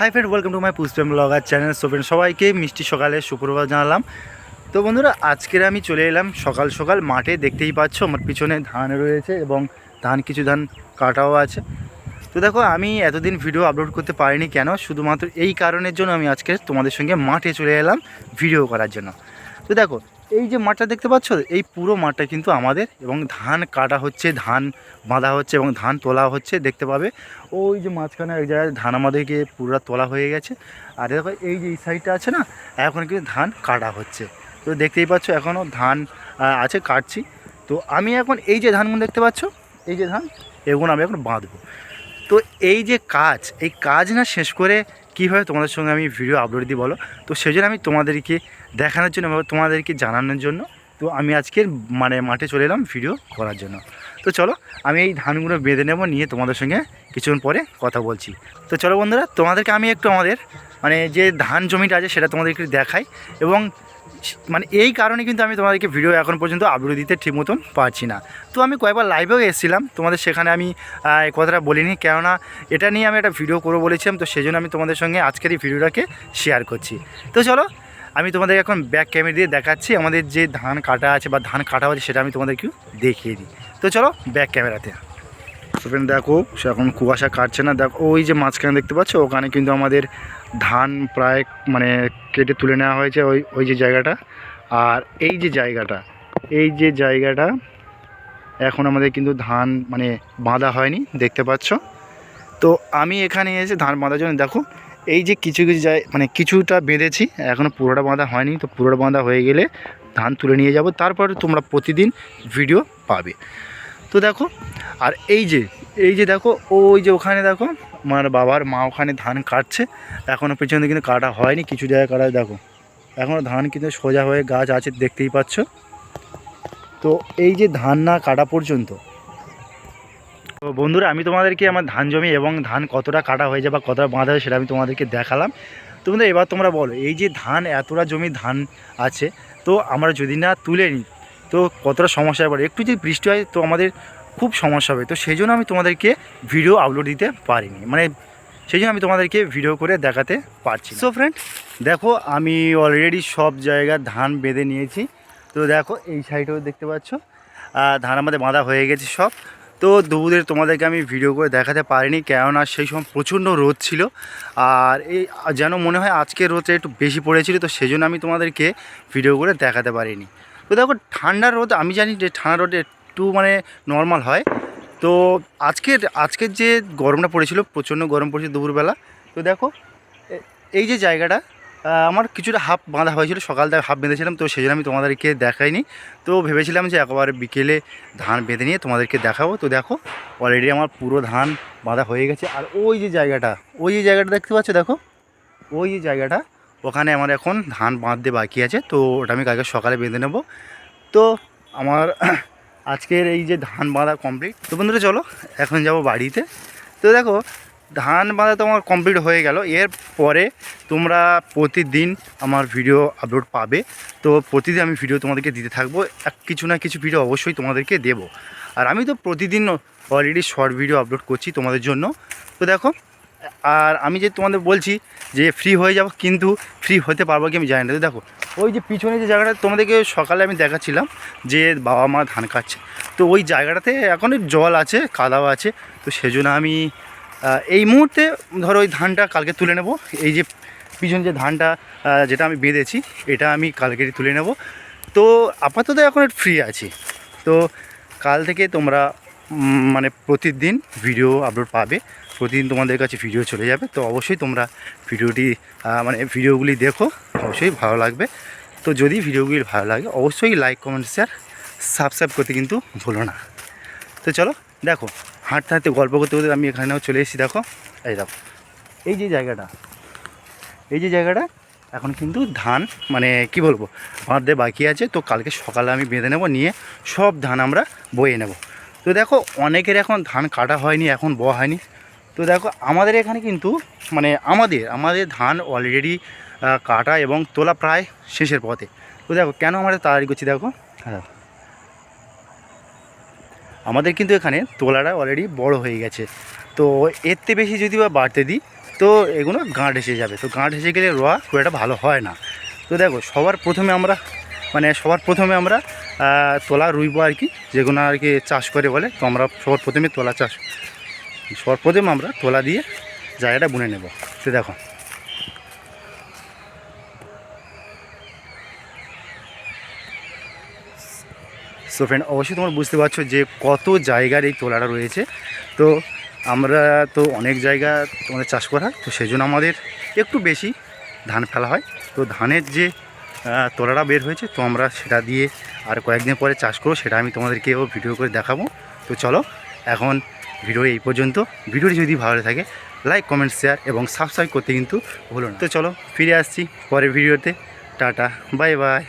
Hi friend welcome to my Pushpem blogger channel so friend সবাইকে মিষ্টি সকালে সুপ্রভাত জানালাম। তো বন্ধুরা, আজকের আমি চলে এলাম সকাল সকাল মাঠে। দেখতেই পাচ্ছ, আমার পিছনে ধান রয়েছে এবং ধান, কিছু ধান কাটাও আছে। তো দেখো, আমি এতদিন ভিডিও আপলোড করতে পারিনি কেন? শুধুমাত্র এই কারণের জন্য আমি আজকে তোমাদের সঙ্গে মাঠে চলে এলাম ভিডিও করার জন্য। তো দেখো এই যে মাঠটা দেখতে পাচ্ছ? এই পুরো মাঠটা কিন্তু আমাদের এবং ধান কাটা হচ্ছে, ধান বাঁধা হচ্ছে এবং ধান তোলা হচ্ছে, দেখতে পাবে। ওই যে মাঝখানে এক জায়গায় ধান আমাদেরকে পুরো তোলা হয়ে গেছে। আর দেখো, এই যে এই সাইডটা আছে না, এখন কিন্তু ধান কাটা হচ্ছে। তো দেখতেই পাচ্ছ এখনও ধান আছে, কাটছি। তো আমি এখন এই যে ধানগুলো দেখতে পাচ্ছ, এই যে ধান, এগুলো আমি এখন বাঁধবো। তো এই যে কাজ, এই কাজ না শেষ করে কীভাবে তোমাদের সঙ্গে আমি ভিডিও আপলোড দিই বলো? তো সেই জন্য আমি তোমাদেরকে দেখানোর জন্য তোমাদেরকে জানানোর জন্য, তো আমি আজকে মানে মাঠে চলে এলাম ভিডিও করার জন্য। তো চলো, আমি এই ধানগুলো বেঁধে নেব, নিয়ে তোমাদের সঙ্গে কিছুক্ষণ পরে কথা বলছি। তো চলো বন্ধুরা, তোমাদেরকে আমি একটু আমাদের মানে যে ধান জমিটা আছে সেটা তোমাদেরকে দেখাই এবং মানে এই কারণে কিন্তু আমি তোমাদেরকে ভিডিও এখন পর্যন্ত আপলোড দিতে ঠিক মতন পারছি না। তো আমি কয়েকবার লাইভেও এসেছিলাম, তোমাদের সেখানে আমি এই কথাটা বলিনি, কেননা এটা নিয়ে আমি একটা ভিডিও করব বলেছিলাম, তো সেই জন্য আমি তোমাদের সঙ্গে আজকের এই ভিডিওটাকে শেয়ার করছি। তো চলো, আমি তোমাদের এখন ব্যাক ক্যামেরা দিয়ে দেখাচ্ছি, আমাদের যে ধান কাটা আছে বা ধান কাটা হচ্ছে সেটা আমি তোমাদেরকে দেখিয়ে দিই। তো চলো ব্যাক ক্যামেরাতে ফ্রেন্ড দেখো, সে এখন কুয়াশা কাটছে না। দেখো, ওই যে মাঝখানে দেখতে পাচ্ছ, ওখানে কিন্তু আমাদের ধান প্রায় মানে কেটে তুলে নেওয়া হয়েছে ওই ওই যে জায়গাটা। আর এই যে জায়গাটা, এই যে জায়গাটা, এখন আমাদের কিন্তু ধান মানে বাঁধা হয়নি, দেখতে পাচ্ছ। তো আমি এখানে এসে ধান বাঁধার জন্য, দেখো, এই যে কিছু কিছু জায় মানে কিছুটা বেঁধেছি এখনও পুরোটা বাঁধা হয়নি। তো পুরোটা বাঁধা হয়ে গেলে ধান তুলে নিয়ে যাব। তারপরে তোমরা প্রতিদিন ভিডিও পাবে। তো দেখো, আর এই যে এই যে দেখো, ওই যে ওখানে দেখো, আমার বাবার মা ওখানে ধান কাটছে। এখনও পেছনে কিন্তু কাটা হয়নি, কিছু জায়গায় কাটা, দেখো। এখনও ধান কিন্তু সোজা হয়ে গাছ আছে, দেখতেই পাচ্ছ। তো এই যে ধান না কাটা পর্যন্ত, তো বন্ধুরা, আমি তোমাদেরকে আমার ধান জমি এবং ধান কতটা কাটা হয়েছে বা কতটা বাঁধা হয়েছে সেটা আমি তোমাদেরকে দেখালাম। তো বন্ধু এবার তোমরা বলো, এই যে ধান, এতটা জমি ধান আছে, তো আমরা যদি না তুলে নিই তো কতটা সমস্যা পড়ে একটু যদি বৃষ্টি হয় তো আমাদের খুব সমস্যা হবে। তো সেই জন্য আমি তোমাদেরকে ভিডিও আপলোড দিতে পারিনি। মানে সেই জন্য আমি তোমাদেরকে ভিডিও করে দেখাতে পারছি সো ফ্রেন্ড দেখো আমি অলরেডি সব জায়গায় ধান বেঁধে নিয়েছি। তো দেখো এই সাইডেও দেখতে পাচ্ছ। ধান আমাদের বাঁধা হয়ে গেছে সব। তো দুপুরের তোমাদেরকে আমি ভিডিও করে দেখাতে পারিনি কেননা সেই সময় প্রচণ্ড রোদ ছিল। আর এই যেন মনে হয় আজকের রোদটা একটু বেশি পড়েছিল তো সেই জন্য আমি তোমাদেরকে ভিডিও করে দেখাতে পারিনি। তো দেখো ঠান্ডার রোদ, আমি জানি যে ঠান্ডা রোদ একটু মানে নর্মাল হয়। তো আজকের আজকের যে গরমটা পড়েছিল, প্রচণ্ড গরম পড়েছিল দুপুরবেলা, তো দেখো এই যে জায়গাটা আমার কিছুটা হাফ বাঁধা হয়েছিল, সকাল থেকে হাফ বেঁধেছিলাম, তো সেই জন্য আমি তোমাদেরকে দেখাইনি। তো ভেবেছিলাম যে একবারে বিকেলে ধান বেঁধে নিয়ে তোমাদেরকে দেখাবো। তো দেখো অলরেডি আমার পুরো ধান বাঁধা হয়ে গেছে। আর ওই যে জায়গাটা, ওই যে জায়গাটা দেখতে পাচ্ছ, দেখো, ওই যে জায়গাটা ওখানে আমার এখন ধান বাঁধতে বাকি আছে, তো ওটা আমি কালকে সকালে বেঁধে নেব। তো আমার আজকের এই যে ধান বাঁধা কমপ্লিট তো বন্ধুরা চলো, এখন যাব বাড়িতে। তো দেখো, ধান বাঁধা তো আমার কমপ্লিট হয়ে গেল। এর পরে তোমরা প্রতিদিন আমার ভিডিও আপলোড পাবে। তো প্রতিদিন আমি ভিডিও তোমাদেরকে দিতে থাকব। এক কিছু না কিছু ভিডিও অবশ্যই তোমাদেরকে দেব। আর আমি তো প্রতিদিন অলরেডি শর্ট ভিডিও আপলোড করছি তোমাদের জন্য। তো দেখো আর আমি যে তোমাদের বলছি যে ফ্রি হয়ে যাব, কিন্তু ফ্রি হতে পারব কি আমি জানি না। দেখো, ওই যে পিছনে যে জায়গাটা তোমাদেরকে সকালে আমি দেখাচ্ছিলাম যে বাবা মা ধান কাটছে। তো ওই জায়গাটাতে এখন জল আছে, কাদাও আছে, তো সেজন্য আমি এই মুহূর্তে ধরো ওই ধানটা কালকে তুলে নেব। এই যে পিছনে যে ধানটা যেটা আমি বেঁধেছি, এটা আমি কালকে তুলে নেব। তো আপাতত এখন ফ্রি আছি। তো কাল থেকে তোমরা মানে প্রতিদিন ভিডিও আপলোড পাবে। প্রতিদিন তোমাদের কাছে ভিডিও চলে যাবে। তো অবশ্যই তোমরা ভিডিওটি মানে ভিডিওগুলি দেখো। অবশ্যই ভালো লাগবে। তো যদি ভিডিওগুলি ভালো লাগে, অবশ্যই লাইক কমেন্ট শেয়ার সাবস্ক্রাইব করতে কিন্তু ভুলো না। তো চলো, দেখো, হাঁটতে হাঁটতে, গল্প করতে করতে আমি এখানেও চলে এসেছি, দেখো। এই দেখো, এই যে জায়গাটা, এই যে জায়গাটা, এখন কিন্তু ধান মানে কি বলব, বাঁধতে বাকি আছে। তো কালকে সকালে আমি বেঁধে নেব, নিয়ে সব ধান আমরা বয়ে নেব। তো দেখো, অনেকের এখন ধান কাটা হয়নি, এখন বয়া হয়নি। তো দেখো, আমাদের এখানে কিন্তু মানে আমাদের আমাদের ধান অলরেডি কাটা এবং তোলা প্রায় শেষের পথে। তো দেখো, কেন আমরা তাড়াতাড়ি করছি দেখো? হ্যাঁ। আমাদের কিন্তু এখানে তোলাটা অলরেডি বড় হয়ে গেছে। তো এর থেকে বেশি যদি বা বাড়তে দিই, তো এগুলো গাঁট এসে যাবে। তো গাঁট এসে গেলে রোয়া খুব একটা ভালো হয় না। তো দেখো, সবার প্রথমে আমরা মানে সবার প্রথমে আমরা তোলা রুইবো আর কি যেগুলো আর কি চাষ করে বলে, তো আমরা সবার প্রথমে তোলা চাষ, সবার প্রথমে আমরা তোলা দিয়ে জায়গাটা বুনে নেব। তো দেখো। সো ফ্রেন্ড অবশ্যই তোমরা বুঝতে পারছ যে কত জায়গার এই তোলাটা রয়েছে। তো আমরা তো অনেক জায়গা তোমাদের চাষ করা, তো সেই জন্য আমাদের একটু বেশি ধান ফেলা হয়। তো ধানের যে তোলাটা বের হয়েছে, তো আমরা সেটা দিয়ে আর কয়েকদিন পরে চাষ করব, সেটা আমি তোমাদেরকেও ভিডিও করে দেখাবো। তো চলো, এখন ভিডিও এই পর্যন্ত। ভিডিওটি যদি ভালো থাকে লাইক কমেন্ট শেয়ার এবং সাবস্ক্রাইব করতে কিন্তু ভুলো না। তো চলো, ফিরে আসছি পরের ভিডিওতে টাটা বাই বাই